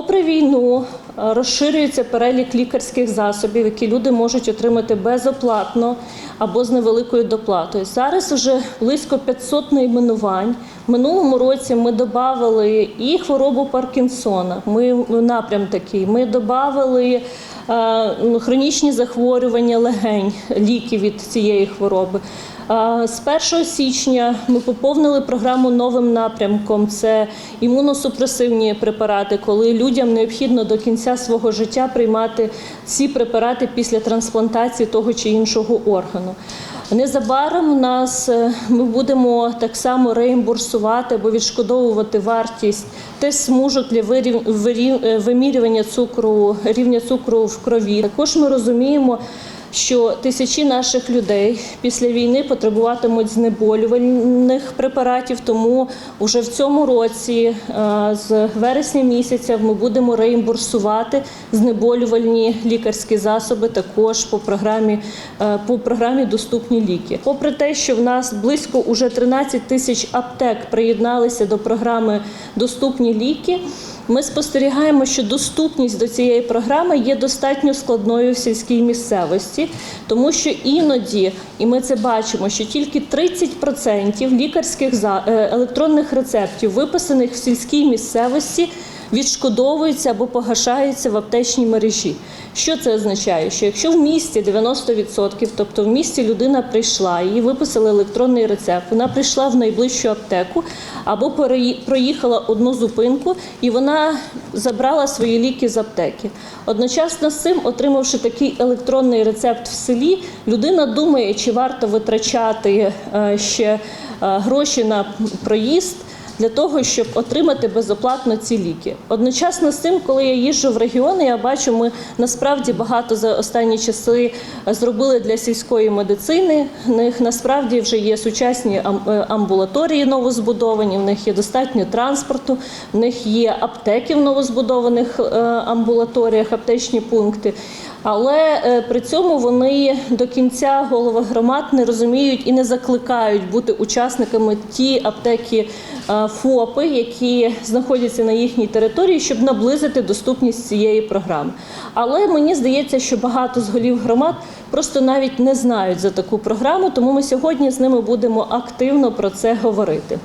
Попри війну е, розширюється перелік лікарських засобів, які люди можуть отримати безоплатно або з невеликою доплатою. Зараз вже близько 500 найменувань. Минулому році ми додали і хворобу Паркінсона. Ми напрям такий. Ми додали ну, хронічні захворювання легень, ліки від цієї хвороби. З 1 січня ми поповнили програму новим напрямком. Це імуносупресивні препарати, коли людям необхідно до кінця свого життя приймати ці препарати після трансплантації того чи іншого органу. Незабаром у нас е, ми будемо так само реімбурсувати або відшкодовувати вартість теж смужок для е, вимірювання цукру, рівня цукру в крові. Також ми розуміємо, що тисячі наших людей після війни потребуватимуть знеболювальних препаратів. Тому вже в цьому році, е, з вересня місяця, ми будемо реімбурсувати знеболювальні лікарські засоби також по програмі е, по програмі Доступні ліки. Попри те, що в нас близько уже 13 тисяч аптек приєдналися до програми Доступні ліки. Ми спостерігаємо, що доступність до цієї програми є достатньо складною в сільській місцевості, тому що іноді, і ми це бачимо, що тільки 30% лікарських е, електронних рецептів, виписаних в сільській місцевості, відшкодовуються або погашаються в аптечній мережі. Що це означає? Що якщо в місті 90%, тобто в місті людина прийшла, їй виписали електронний рецепт, вона прийшла в найближчу аптеку або проїхала одну зупинку і вона забрала свої ліки з аптеки. Одночасно з цим, отримавши такий електронний рецепт в селі, людина думає, чи варто витрачати е, ще е, гроші на проїзд для того, щоб отримати безоплатно ці ліки. Одночасно з цим, коли я їжджу в регіони, я бачу, ми насправді багато за останні часи е, зробили для сільської медицини. В них насправді вже є сучасні е, амбулаторії новозбудовані, в них є достатньо транспорту, в них є аптеки в новозбудованих е, амбулаторіях, аптечні пункти. Але е, при цьому вони до кінця голови громад не розуміють і не закликають бути учасниками ті аптеки е, ФОПи, які знаходяться на їхній території, щоб наблизити доступність цієї програми. Але мені здається, що багато з голів громад просто навіть не знають за таку програму, тому ми сьогодні з ними будемо активно про це говорити.